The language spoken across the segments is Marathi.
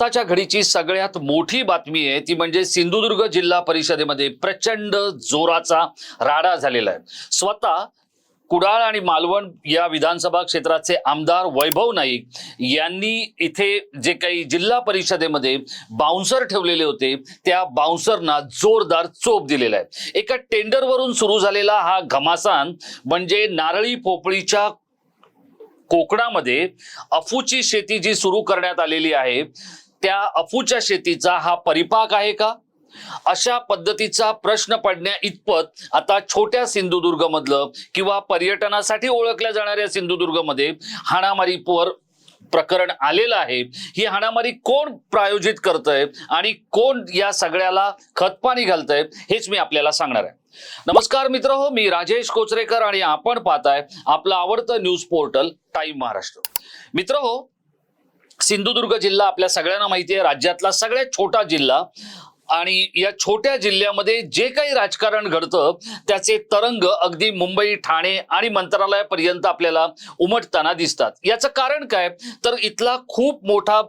आत्ताच्या घडीची सगळ्यात मोठी बातमी आहे ती म्हणजे सिंधुदुर्ग जिल्हा परिषदेमध्ये प्रचंड जोराचा राडा झालेला आहे. स्वतः कुडाळ आणि मालवण या विधानसभा क्षेत्राचे आमदार वैभव नाईक यांनी इथे जे काही जिल्हा परिषदेमध्ये बाउन्सर ठेवलेले होते त्या बाउन्सरना जोरदार चोप दिलेला आहे. एका टेंडरवरून सुरू झालेला हा घमासान म्हणजे नारळी पोपळीच्या कोकणामध्ये अफूची शेती जी सुरू करण्यात आलेली आहे त्या अफूच्या शेतीचा हा परिपाक आहे का? अशा पद्धतीचा प्रश्न पडण्या इतपत आता छोट्या सिंधुदुर्ग मधलं किंवा पर्यटनासाठी ओळखल्या जाणाऱ्या सिंधुदुर्गमध्ये हाणामारीवर प्रकरण आलेलं आहे. ही हाणामारी कोण प्रायोजित करतंय आणि कोण या सगळ्याला खतपाणी घालतय हेच मी आपल्याला सांगणार आहे. नमस्कार मित्र हो मी राजेश कोचरेकर आणि आपण पाहताय आपलं आवडतं न्यूज पोर्टल टाइम महाराष्ट्र. मित्र हो सिंधुदुर्ग जिल्हा आपल्या सगळ्यांना माहिती आहे. राज्यातला सगळ्यात छोटा जिल्हा. आणि या छोट्या जिल्ह्यामध्ये जे काही राजकारण घडतं त्याचे तरंग अगदी मुंबई ठाणे आणि मंत्रालयापर्यंत आपल्याला उमटताना दिसतात. याचं कारण काय? तर इथला खूप मोठा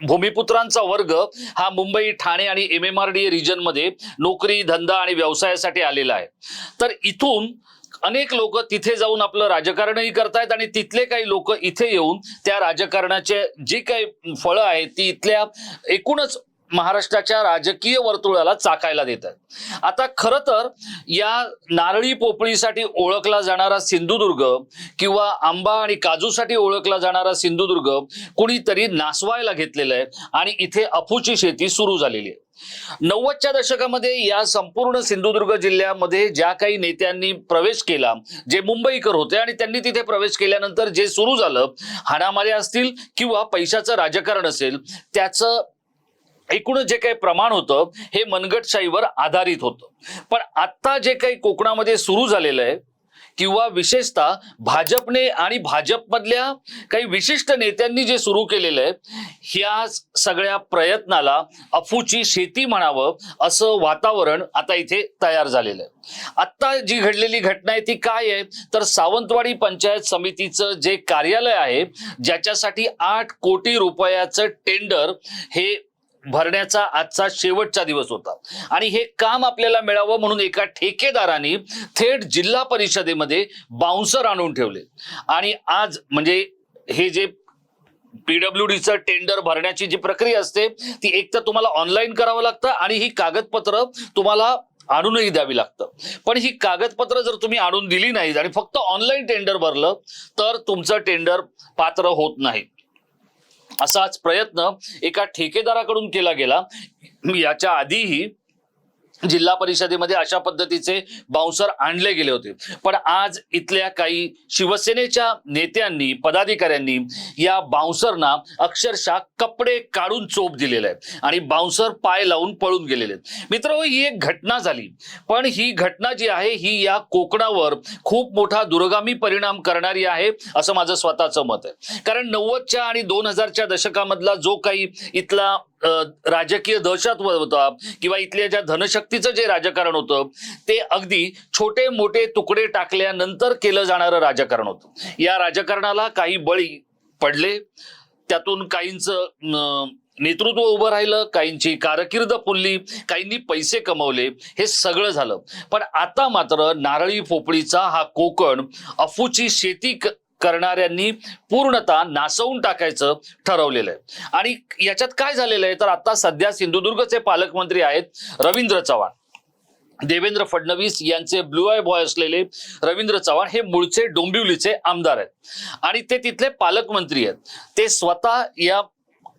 भूमिपुत्रांचा वर्ग हा मुंबई ठाणे आणि एम एम आर डी रिजनमध्ये नोकरी धंदा आणि व्यवसायासाठी आलेला आहे. तर इथून अनेक लोक तिथे जाऊन आपलं राजकारणही करतायत आणि तिथले काही लोक इथे येऊन त्या राजकारणाचे जी काही फळं आहेत ती इथल्या एकूणच महाराष्ट्राच्या राजकीय वर्तुळाला चाकायला देतात. आता खरं तर या नारळी पोपळीसाठी ओळखला जाणारा सिंधुदुर्ग किंवा आंबा आणि काजूसाठी ओळखला जाणारा सिंधुदुर्ग कुणीतरी नासवायला घेतलेला आहे आणि इथे अफूची शेती सुरू झालेली आहे. नव्वदच्या दशकामध्ये या संपूर्ण सिंधुदुर्ग जिल्ह्यामध्ये ज्या काही नेत्यांनी प्रवेश केला जे मुंबईकर होते आणि त्यांनी तिथे प्रवेश केल्यानंतर जे सुरू झालं हाणामाऱ्या असतील किंवा पैशाचं राजकारण असेल त्याचं एकूण जे काही प्रमाण होतं हे मनगटशाहीवर आधारित होतं. पण आत्ता जे काही कोकणामध्ये सुरू झालेलं आहे किंवा विशेषतः भाजपने आणि भाजपमधल्या काही विशिष्ट नेत्यांनी जे सुरू केलेलं आहे ह्या सगळ्या प्रयत्नाला अफूची शेती म्हणावं असं वातावरण आता इथे तयार झालेलं आहे. आत्ता जी घडलेली घटना आहे ती काय आहे? तर सावंतवाडी पंचायत समितीचं जे कार्यालय आहे ज्याच्यासाठी आठ कोटी रुपयाचं टेंडर हे भरण्याचा आजचा शेवटचा दिवस होता. आणि हे काम आपल्याला मिळावं म्हणून एका ठेकेदाराने थेट जिल्हा परिषदेमध्ये बाउन्सर आणून ठेवले. आणि आज म्हणजे हे जे पीडब्ल्यू डीचं टेंडर भरण्याची जी प्रक्रिया असते ती एक तर तुम्हाला ऑनलाईन करावं लागतं आणि ही कागदपत्र तुम्हाला आणूनही द्यावी लागतं. पण ही कागदपत्र जर तुम्ही आणून दिली नाहीत आणि फक्त ऑनलाईन टेंडर भरलं तर तुमचं टेंडर पात्र होत नाही. असाच प्रयत्न एका ठेकेदाराकडून केला गेला. याच्या आधीही जिल्हा परिषदेमध्ये अशा पद्धतीचे बाउन्सर आणले गेले होते. पण आज इथल्या काही शिवसेनेच्या नेत्यांनी पदाधिकाऱ्यांनी या बाउन्सरना अक्षरशः कपडे काढून चोप दिलेले आहे आणि बाउन्सर पाय लावून पळून गेलेले आहेत. मित्र हो, ही एक घटना झाली. पण ही घटना जी आहे ही या कोकणावर खूप मोठा दुर्गामी परिणाम करणारी आहे असं माझं स्वतःचं मत आहे. कारण नव्वदच्या आणि दोन हजारच्या दशकामधला जो काही इथला राजकीय दहशतवाद होता. किंवा इथल्या ज्या धनशक्तीचं जे राजकारण होतं ते अगदी छोटे मोठे तुकडे टाकल्यानंतर केलं जाणारं राजकारण होतं. या राजकारणाला काही बळी पडले. त्यातून काहींचं नेतृत्व उभं राहिलं काहींची कारकीर्द फुलली काहींनी पैसे कमवले हे सगळं झालं. पण आता मात्र नारळी पोपळीचा हा कोकण अफूची शेती क- करणाऱ्यांनी पूर्णतः नासवून टाकायचं ठरवलेलं आहे. आणि याच्यात काय झालेलं आहे? तर आता सध्या सिंधुदुर्गचे पालकमंत्री आहेत रवींद्र चव्हाण. देवेंद्र फडणवीस यांचे ब्लू आय बॉय असलेले रवींद्र चव्हाण हे मूळचे डोंबिवलीचे आमदार आहेत. आणि ते तिथले पालकमंत्री आहेत. ते स्वतः या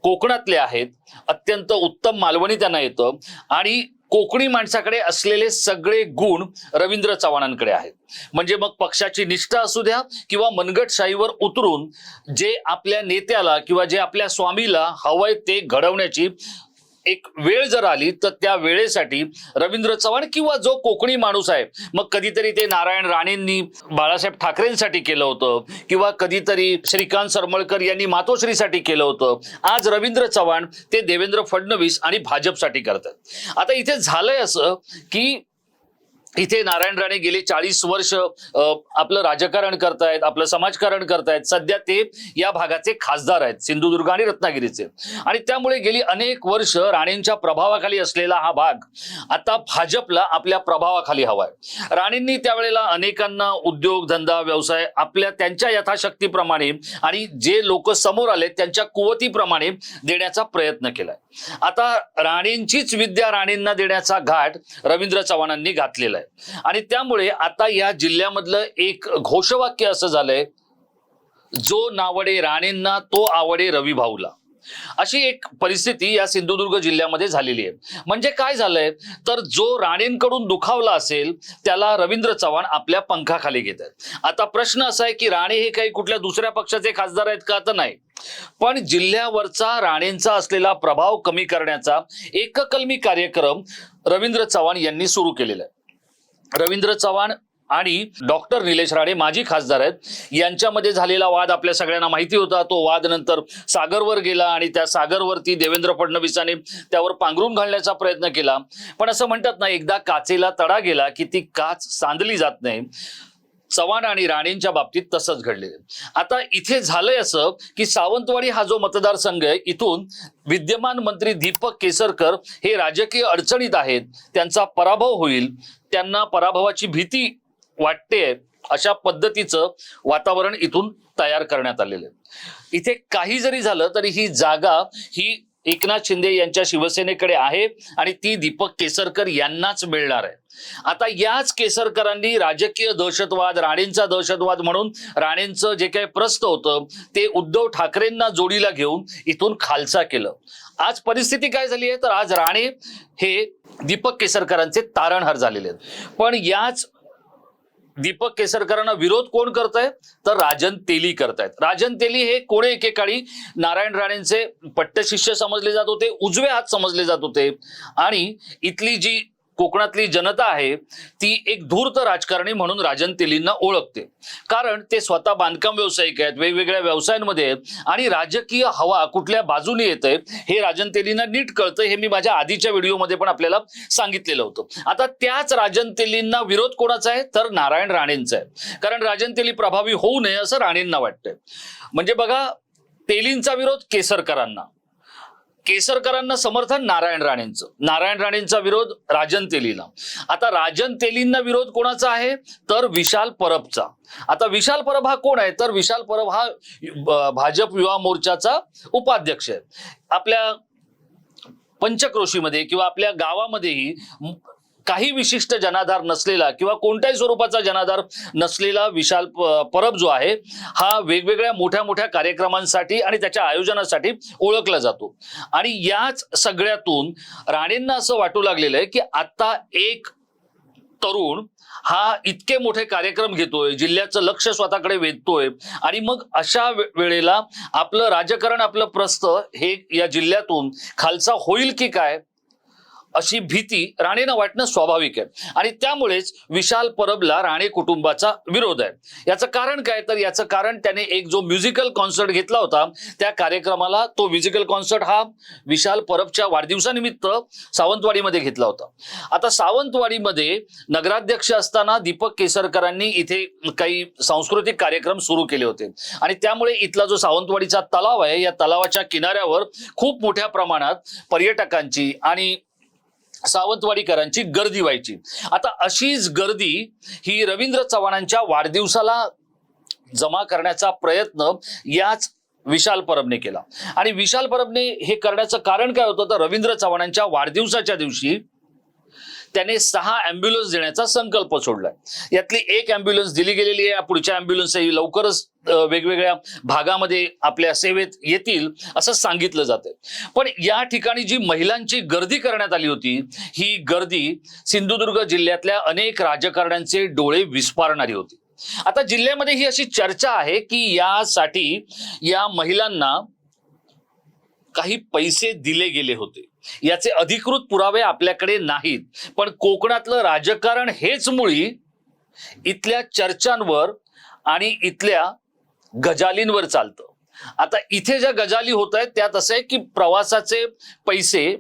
कोकणातले आहेत. अत्यंत उत्तम मालवणी त्यांना येतं. आणि कोकणी माणसाकडे असलेले सगळे गुण रवींद्र चव्हाणांकडे आहेत. म्हणजे मग पक्षाची निष्ठा असू द्या किंवा मनगटशाहीवर उतरून जे आपल्या नेत्याला किंवा जे आपल्या स्वामीला हवंय ते घडवण्याची एक वेळ जर आली तर त्या वेळेसाठी रवींद्र चव्हाण किंवा जो कोकणी माणूस आहे मग कधीतरी ते नारायण राणेंनी बाळासाहेब ठाकरेंसाठी केलं होतं किंवा कधीतरी श्रीकांत सरमळकर यांनी मातोश्रीसाठी केलं होतं आज रवींद्र चव्हाण ते देवेंद्र फडणवीस आणि भाजपसाठी करतात. आता इथे झालंय असं की इथे नारायण राणे गेले चाळीस वर्ष आपलं राजकारण करतायत आपलं समाजकारण करतायत. सध्या ते या भागाचे खासदार आहेत सिंधुदुर्ग आणि रत्नागिरीचे. आणि त्यामुळे गेली अनेक वर्ष राणेंच्या प्रभावाखाली असलेला हा भाग आता भाजपला आपल्या प्रभावाखाली हवाय. राणेंनी त्यावेळेला अनेकांना उद्योग धंदा व्यवसाय आपल्या त्यांच्या यथाशक्तीप्रमाणे आणि जे लोक समोर आले त्यांच्या कुवतीप्रमाणे देण्याचा प्रयत्न केलाय. आता राणेंचीच विद्या राणेंना देण्याचा घाट रवींद्र चव्हाणांनी घातलेला आहे. आणि त्यामुळे आता या जिल्ह्यामधलं एक घोषवाक्य असं झालंय जो नावडे राणेंना तो आवडे रवी भाऊला. अशी एक परिस्थिती या सिंधुदुर्ग जिल्ह्यामध्ये झालेली आहे. म्हणजे काय झालंय? तर जो राणेंकडून दुखावला असेल त्याला रवींद्र चव्हाण आपल्या पंखाखाली घेत आहेत आता प्रश्न असा आहे की राणे हे काही कुठल्या दुसऱ्या पक्षाचे खासदार आहेत का? तर नाही. पण जिल्ह्यावरचा राणेंचा असलेला प्रभाव कमी करण्याचा एककलमी कार्यक्रम रवींद्र चव्हाण यांनी सुरू केलेला आहे. रवींद्र चव्हाण आणि डॉक्टर निलेश राणे माजी खासदार आहेत. यांच्यामध्ये झालेला वाद आपल्या सगळ्यांना माहिती होता. तो वाद नंतर सागरवर गेला आणि त्या सागरवरती देवेंद्र फडणवीसांनी त्यावर पांघरून घालण्याचा प्रयत्न केला. पण असं म्हणतात ना एकदा काचेला तडा गेला की ती काच सांधली जात नाही. चव्हाण आणि राणेंच्या बाबतीत तसंच घडलेलं आता इथे झालंय असं की सावंतवाडी हा जो मतदारसंघ आहे इथून विद्यमान मंत्री दीपक केसरकर हे राजकीय अडचणीत आहेत त्यांचा पराभव होईल त्यांना पराभवाची भीती वाटते अशा पद्धतीचं वातावरण इथून तयार करण्यात आलेलं आहे. इथे काही जरी झालं तरी ही जागा ही एकनाथ शिंदे यांच्या शिवसेनेकडे आहे आणि ती दीपक केसरकर यांनाच मिळणार आहे. आता याच केसरकरांनी राजकीय दहशतवाद राणेंचा दहशतवाद म्हणून राणेंचं जे काही प्रस्त होतं ते उद्धव ठाकरेंना जोडीला घेऊन इथून खालसा केलं. आज परिस्थिती काय झाली आहे? तर आज राणे हे दीपक केसरकरांचे तारणहार झालेले आहेत. पण याच दीपक केसरकरांना विरोध कोण करत आहे तर राजन तेली करतायत. राजन तेली हे कोणे एकेकाळी? नारायण राणेंचे पट्टशिष्य समजले जात होते उजवे हात समजले जात होते. आणि इथली जी कोकणातली जनता आहे ती एक धूर्त राजकारणी म्हणून राजन तेलींना ओळखते. कारण ते स्वतः बांधकाम व्यावसायिक आहेत वेगवेगळ्या व्यवसायांमध्ये आहेत आणि राजकीय हवा कुठल्या बाजूने येते हे राजन तेलींना नीट कळतं हे मी माझ्या आधीच्या व्हिडिओमध्ये पण आपल्याला सांगितलेलं होतं. आता त्याच राजन तेलींना विरोध कोणाचा आहे? तर नारायण राणेंचा आहे. कारण राजन तेली प्रभावी होऊ नये असं राणेंना वाटतंय. म्हणजे बघा तेलींचा विरोध केसरकरांना. केसरकरांना समर्थन नारायण राणेंचं. नारायण राणेंचा विरोध राजन तेलीला. आता राजन तेलींना विरोध कोणाचा आहे? तर विशाल परबचा. आता विशाल परब हा कोण आहे? तर विशाल परब हा भाजप युवा मोर्चाचा उपाध्यक्ष आहे. आपल्या पंचक्रोशीमध्ये किंवा आपल्या गावामध्येही काही विशिष्ट जनाधार नसलेला किंवा कोणत्याही स्वरूपाचा जनाधार नसलेला विशाल प- परब जो आहे हा वेगवेगळ्या मोठ्या मोठ्या कार्यक्रमांसाठी आणि त्याच्या आयोजनासाठी ओळखला जातो. आणि याच सगळ्यातून राणेंना असं वाटू लागलेलं आहे की आता एक तरुण हा इतके मोठे कार्यक्रम घेतोय जिल्ह्याचं लक्ष स्वतःकडे वेधतोय आणि मग अशा वे- वेळेला आपलं राजकारण आपलं प्रस्त हे या जिल्ह्यातून खालसा होईल की काय? अशी भीती राणेनं वाटणं स्वाभाविक आहे. आणि त्यामुळेच विशाल परबला राणे कुटुंबाचा विरोध आहे. याचं कारण काय? तर याचं कारण त्याने एक जो म्युझिकल कॉन्सर्ट घेतला होता त्या कार्यक्रमाला तो म्युझिकल कॉन्सर्ट हा विशाल परबच्या वाढदिवसानिमित्त सावंतवाडीमध्ये घेतला होता. आता सावंतवाडीमध्ये नगराध्यक्ष असताना दीपक केसरकरांनी इथे काही सांस्कृतिक कार्यक्रम सुरू केले होते. आणि त्यामुळे इथला जो सावंतवाडीचा तलाव आहे या तलावाच्या किनाऱ्यावर खूप मोठ्या प्रमाणात पर्यटकांची आणि सावंतवाडीकरांची गर्दी व्हायची. आता अशीच गर्दी ही रवींद्र चव्हाणांच्या वाढदिवसाला जमा करण्याचा प्रयत्न याच विशाल परबने केला. आणि विशाल परबने हे करण्याचं कारण काय होतं? तर रवींद्र चव्हाणांच्या वाढदिवसाच्या दिवशी त्याने सहा अँब्युलन्स देण्याचा संकल्प सोडलाय. यातली एक अँब्युलन्स दिली गेलेली आहे. पुढच्या अँब्युलन्सही लवकरच वेगवेगळ्या भागामध्ये आपल्या सेवेत येतील असं सांगितलं जातंय. पण या ठिकाणी जी महिलांची गर्दी करण्यात आली होती ही गर्दी सिंधुदुर्ग जिल्ह्यातल्या अनेक राजकारण्यांचे डोळे विस्फारणारी होती. आता जिल्ह्यामध्ये ही अशी चर्चा आहे की यासाठी या महिलांना काही पैसे दिले गेले होते. याचे अधिकृत पुरावे आपल्याकडे नाहीत. पण कोकणातलं राजकारण हेच मुळी इथल्या चर्चांवर आणि इथल्या गजालींवर चालतं. आता इथे ज्या गजाली होत आहेत त्यात असं आहे की प्रवासाचे पैसे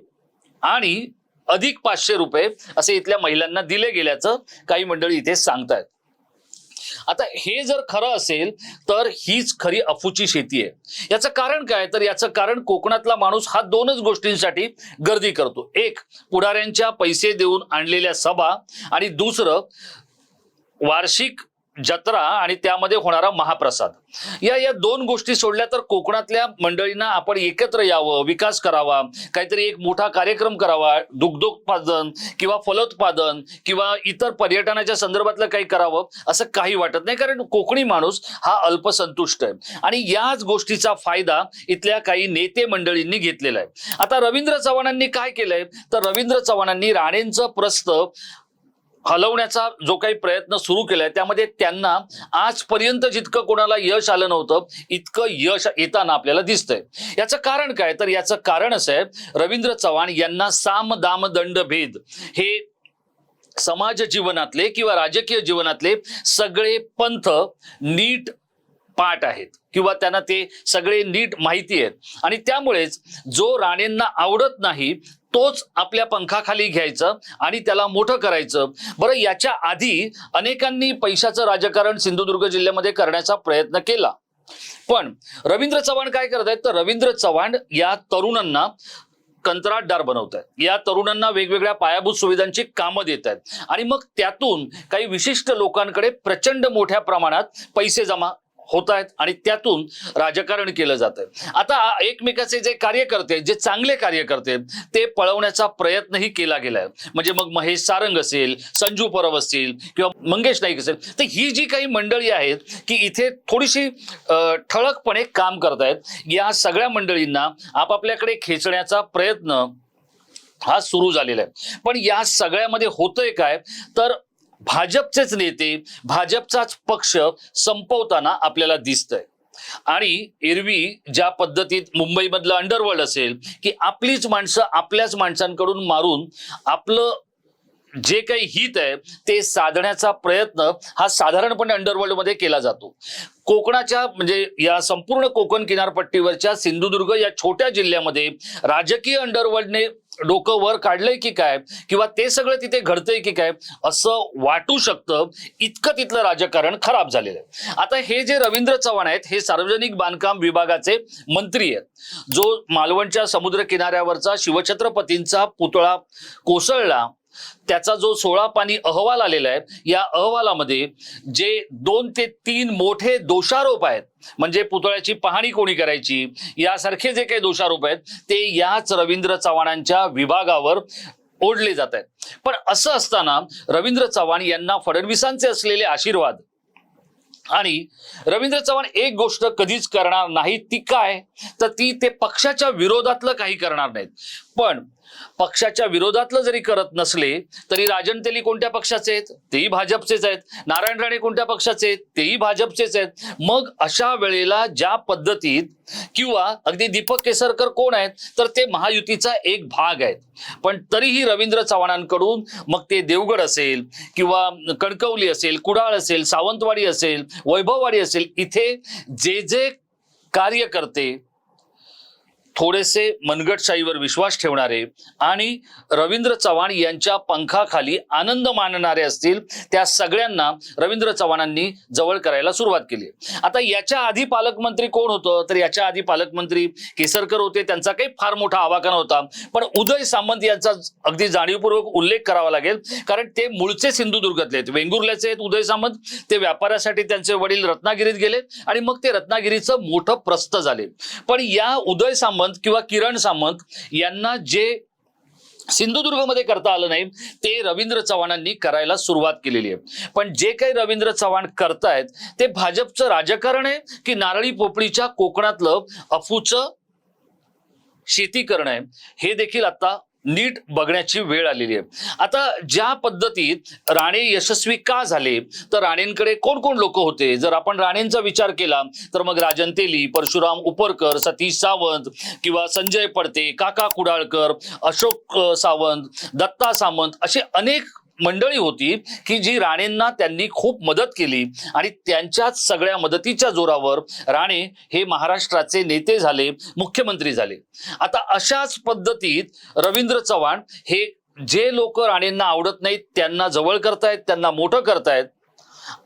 आणि अधिक पाचशे रुपये असे इथल्या महिलांना दिले गेल्याचं काही मंडळी इथे सांगतायत. आता हे जर खरं असेल तर हीच खरी अफूची शेती आहे. याचं कारण काय? तर याचं कारण कोकणातला माणूस हा दोनच गोष्टींसाठी गर्दी करतो. एक पुढाऱ्यांच्या पैसे देऊन आणलेल्या सभा आणि दुसरं वार्षिक जत्रा आणि त्यामध्ये होणारा महाप्रसाद. या या दोन गोष्टी सोडल्या तर कोकणातल्या मंडळींना आपण एकत्र यावं विकास करावा काहीतरी एक मोठा कार्यक्रम करावा दुग्धोत्पादन किंवा फलोत्पादन किंवा इतर पर्यटनाच्या संदर्भातलं काही करावं असं काही वाटत नाही. कारण कोकणी माणूस हा अल्पसंतुष्ट आहे. आणि याच गोष्टीचा फायदा इथल्या काही नेते मंडळींनी घेतलेला आहे. आता रवींद्र चव्हाणांनी काय केलंय? तर रवींद्र चव्हाणांनी राणेंचं प्रस्त हलवण्याचा जो काही प्रयत्न सुरू केलाय त्यामध्ये त्यांना आजपर्यंत जितकं कोणाला यश आलं नव्हतं इतकं यश येताना आपल्याला दिसतंय. याचं कारण काय? तर याचं कारण असं आहे रवींद्र चव्हाण यांना साम दाम दंड भेद हे समाज जीवनातले किंवा राजकीय जीवनातले सगळे पंथ नीट पाठ आहेत किंवा त्यांना ते सगळे नीट माहिती आहेत. आणि त्यामुळेच जो राणेंना आवडत नाही तोच आपल्या पंखाखाली घ्यायचं आणि त्याला मोठं करायचं. बरं याच्या आधी अनेकांनी पैशाचं राजकारण सिंधुदुर्ग जिल्ह्यामध्ये करण्याचा प्रयत्न केला. पण रवींद्र चव्हाण काय करत आहेत तर रवींद्र चव्हाण या तरुणांना कंत्राटदार बनवत आहेत या तरुणांना वेगवेगळ्या पायाभूत सुविधांची कामं देत आहेत आणि मग त्यातून काही विशिष्ट लोकांकडे प्रचंड मोठ्या प्रमाणात पैसे जमा होत आहेत आणि त्यातून राजकारण केलं जात आहे आता एकमेकाचे जे कार्यकर्ते जे चांगले कार्यकर्ते आहेत, ते पळवण्याचा प्रयत्नही केला गेलाय. म्हणजे मग महेश सारंग असेल संजू परब असतील किंवा मंगेश नाईक असेल तर ही जी काही मंडळी आहेत की इथे थोडीशी ठळकपणे काम करतायत या सगळ्या मंडळींना आपापल्याकडे खेचण्याचा प्रयत्न हा सुरू झालेला आहे. पण या सगळ्यामध्ये होतंय काय? तर भाजपचेच नेते भाजपचाच पक्ष संपवताना आपल्याला दिसतंय. आणि एरवी ज्या पद्धतीत मुंबईमधलं अंडरवर्ल्ड असेल की आपलीच माणसं आपल्याच माणसांकडून मारून आपलं जे काही हित आहे ते साधण्याचा प्रयत्न हा साधारणपणे अंडरवर्ल्डमध्ये केला जातो. कोकणाच्या म्हणजे या संपूर्ण कोकण किनारपट्टीवरच्या सिंधुदुर्ग या छोट्या जिल्ह्यामध्ये राजकीय अंडरवर्ल्डने डोकं वर काढलंय की काय? किंवा ते सगळं तिथे घडतंय की काय? असं वाटू शकतं. इतकं तिथलं राजकारण खराब झालेलं आहे. आता हे जे रवींद्र चव्हाण आहेत हे सार्वजनिक बांधकाम विभागाचे मंत्री आहेत. जो मालवणच्या समुद्र किनाऱ्यावरचा शिवछत्रपतींचा पुतळा कोसळला त्याचा जो सोळा पाणी अहवाल आलेला आहे या अहवालामध्ये जे दोन ते तीन मोठे दोषारोप आहेत म्हणजे पुतळ्याची पाहणी कोणी करायची? यासारखे जे काही दोषारोप आहेत ते याच रवींद्र चव्हाणांच्या विभागावर ओढले जात आहेत. पण असं असताना रवींद्र चव्हाण यांना फडणवीसांचे असलेले आशीर्वाद आणि रवींद्र चव्हाण एक गोष्ट कधीच करणार नाही ती काय? तर ती ते पक्षाच्या विरोधातलं काही करणार नाहीत. पण पक्षाच्या विरोधातलं जरी करत नसले तरी राजन तेली कोणत्या पक्षाचे आहेत? तेही भाजपचेच आहेत. नारायण राणे कोणत्या पक्षाचे आहेत? तेही भाजपचेच आहेत. मग अशा वेळेला ज्या पद्धतीत किंवा अगदी दीपक केसरकर कोण आहेत? तर ते महायुतीचा एक भाग आहेत. पण तरीही रवींद्र चव्हाणांकडून मग ते देवगड असेल किंवा कणकवली असेल कुडाळ असेल सावंतवाडी असेल वैभववाडी असेल इथे जे जे कार्यकर्ते थोडेसे मनगटशाहीवर विश्वास ठेवणारे आणि रवींद्र चव्हाण यांच्या पंखाखाली आनंद मानणारे असतील त्या सगळ्यांना रवींद्र चव्हाणांनी जवळ करायला सुरुवात केली. आता याच्या आधी पालकमंत्री कोण होतं? तर याच्या आधी पालकमंत्री केसरकर होते. त्यांचा काही फार मोठा आवाका नव्हता. पण उदय सामंत यांचा अगदी जाणीवपूर्वक उल्लेख करावा लागेल. कारण ते मूळचे सिंधुदुर्गातले आहेत. वेंगुर्ल्याचे आहेत उदय सामंत. ते व्यापारासाठी त्यांचे वडील रत्नागिरीत गेले आणि मग ते रत्नागिरीचं मोठं प्रस्त झाले. पण या उदय सामंत किंवा किरण सामंत यांना जे सिंधुदुर्गमध्ये करता आलं नाही ते रवींद्र चव्हाणांनी करायला सुरुवात केलेली आहे. पण जे काही रवींद्र चव्हाण करतायत ते भाजपचं राजकारण आहे की नारळी पोपळीच्या कोकणातलं अफूचं शेती करणं आहे? हे देखील आता नीट बघण्याची वेळ आलेली आहे. आता ज्या पद्धतीत राणे यशस्वी का झाले तर राणेंकडे कोण कोण लोक होते? जर आपण राणेंचा विचार केला तर मग राजन तेली परशुराम उपरकर सतीश सावंत किंवा संजय पडते काका कुडाळकर अशोक सावंत दत्ता सावंत असे अनेक मंडळी होती की जी राणेंना त्यांनी खूप मदत केली आणि त्यांच्याच सगळ्या मदतीच्या जोरावर राणे हे महाराष्ट्राचे नेते झाले मुख्यमंत्री झाले. आता अशाच पद्धतीत रवींद्र चव्हाण हे जे लोक राणेंना आवडत नाहीत त्यांना जवळ करतायत त्यांना मोठं करतायत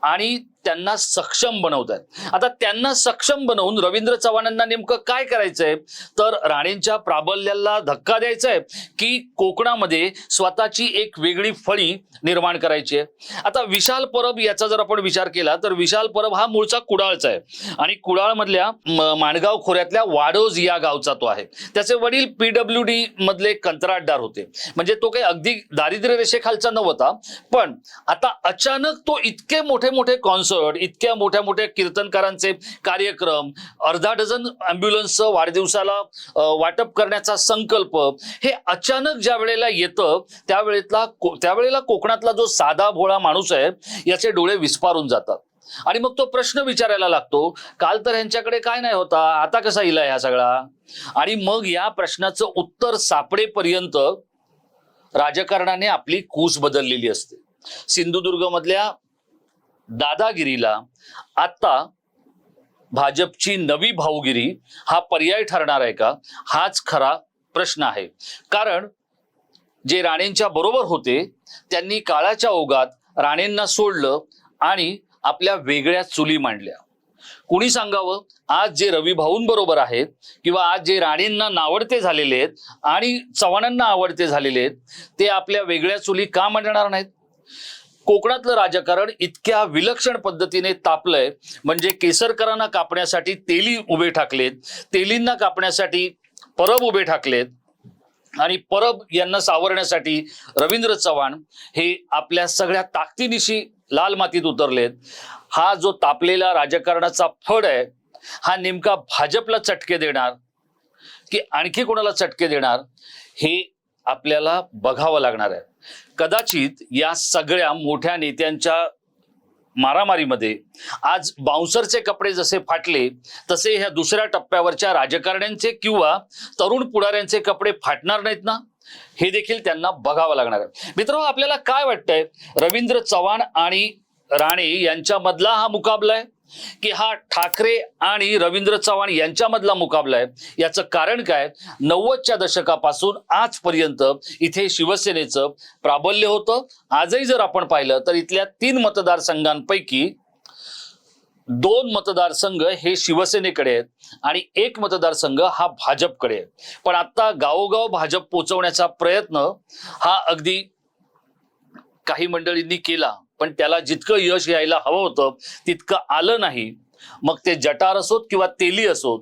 आणि त्यांना सक्षम बनवतायत. आता त्यांना सक्षम बनवून रवींद्र चव्हाणांना नेमकं काय करायचंय? तर राणेंच्या प्राबल्याला धक्का द्यायचा आहे की कोकणामध्ये स्वतःची एक वेगळी फळी निर्माण करायची आहे. आता विशाल परब याचा जर आपण विचार केला तर विशाल परब हा मूळचा कुडाळचा आहे. आणि कुडाळमधल्या माणगाव खोऱ्यातल्या वाडोज या गावचा तो आहे. त्याचे वडील पीडब्ल्यू डी मधले कंत्राटदार होते. म्हणजे तो काही अगदी दारिद्र्य रेषेखालचा नव्हता पण आता अचानक तो इतके मोठे मोठे कॉन्सर्ट इतक्या मोठ्या मोठ्या कीर्तनकारांचे कार्यक्रम अर्धा डझन अँब्युलन्सचं वाढदिवसाला वाटप करण्याचा संकल्प हे अचानक ज्या वेळेला येतं त्यावेळेतला त्यावेळेला कोकणातला जो साधा भोळा माणूस आहे याचे डोळे विस्फारून जातात. आणि मग तो प्रश्न विचारायला लागतो काल तर ह्यांच्याकडे काय नाही होता आता कसा इला ह्या सगळा? आणि मग या प्रश्नाचं उत्तर सापडेपर्यंत राजकारणाने आपली कूस बदललेली असते. सिंधुदुर्गमधल्या दादागिरीला आता भाजपची नवी भाऊगिरी हा पर्याय ठरणार आहे का? हाच खरा प्रश्न आहे. कारण जे राणेंच्या बरोबर होते त्यांनी काळाच्या ओघात राणेंना सोडलं आणि आपल्या वेगळ्या चुली मांडल्या. कुणी सांगावं? आज जे रवी भाऊंबरोबर आहेत किंवा आज जे राणेंना नावडते झालेले आहेत आणि चव्हाणांना आवडते झालेले आहेत ते आपल्या वेगळ्या चुली का मांडणार नाहीत? कोकणातलं राजकारण इतक्या विलक्षण पद्धतीने तापलंय. म्हणजे केसरकरांना कापण्यासाठी तेली उभे ठाकलेत. तेलींना कापण्यासाठी परब उभे ठाकलेत. आणि परब यांना सावरण्यासाठी रवींद्र चव्हाण हे आपल्या सगळ्या ताकदीनिशी लाल मातीत उतरलेत. हा जो तापलेला राजकारणाचा फड आहे हा नेमका भाजपला चटके देणार? की आणखी कोणाला चटके देणार? हे आपल्याला बघावं लागणार आहे. कदाचित या सगळ्या मोठ्या नेत्यांच्या मारामारीमध्ये आज बाउन्सरचे कपडे जसे फाटले तसे ह्या दुसऱ्या टप्प्यावरच्या राजकारण्यांचे किंवा तरुण पुढाऱ्यांचे कपडे फाटणार नाहीत ना? हे देखील त्यांना बघावं लागणार आहे. मित्र आपल्याला काय वाटतंय? रवींद्र चव्हाण आणि राणे यांच्यामधला हा मुकाबला आहे? की हा ठाकरे आणि रवींद्र चव्हाण यांच्यामधला मुकाबला आहे. याचं कारण काय? नव्वदच्या दशकापासून आजपर्यंत इथे शिवसेनेचं प्राबल्य होतं. आजही जर आपण पाहिलं तर इथल्या तीन मतदारसंघांपैकी दोन मतदारसंघ हे शिवसेनेकडे आहेत आणि एक मतदारसंघ हा भाजपकडे आहे. पण आता गावोगाव भाजप पोचवण्याचा प्रयत्न हा अगदी काही मंडळींनी केला. पण त्याला जितकं यश यायला हवं होतं तितकं आलं नाही. मग ते जटार असोत किंवा तेली असोत.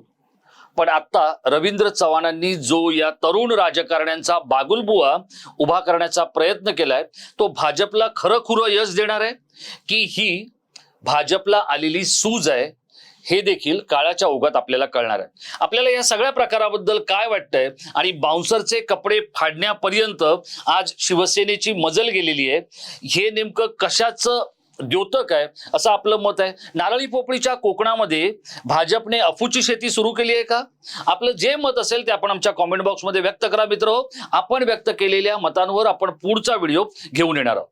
पण आता रवींद्र चव्हाणांनी जो या तरुण राजकारण्यांचा बागुलबुवा उभा करण्याचा प्रयत्न केलाय तो भाजपला खरं खुरं यश देणार आहे? की ही भाजपला आलेली सूज आहे? हे देखील काळाच्या ओघात आपल्याला कळणार आहे. आपल्याला या सगळ्या प्रकाराबद्दल काय वाटतंय? आणि बाउन्सरचे कपडे फाडण्यापर्यंत आज शिवसेनेची मजल गेलेली आहे. हे नेमकं कशाचं द्योतक आहे असं आपलं मत आहे. नारळी पोपळीच्या कोकणामध्ये भाजपने अफूची शेती सुरू केली आहे का? आपलं जे मत असेल ते आपण आमच्या कॉमेंट बॉक्समध्ये व्यक्त करा मित्र. आपण व्यक्त केलेल्या मतांवर आपण पुढचा व्हिडिओ घेऊन येणार आहोत.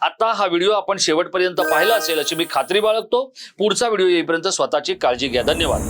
आता हा व्हिडिओ आपण शेवटपर्यंत पाहिला असेल अशी मी खात्री बाळगतो. पुढचा व्हिडिओ येईपर्यंत स्वतःची काळजी घ्या. धन्यवाद.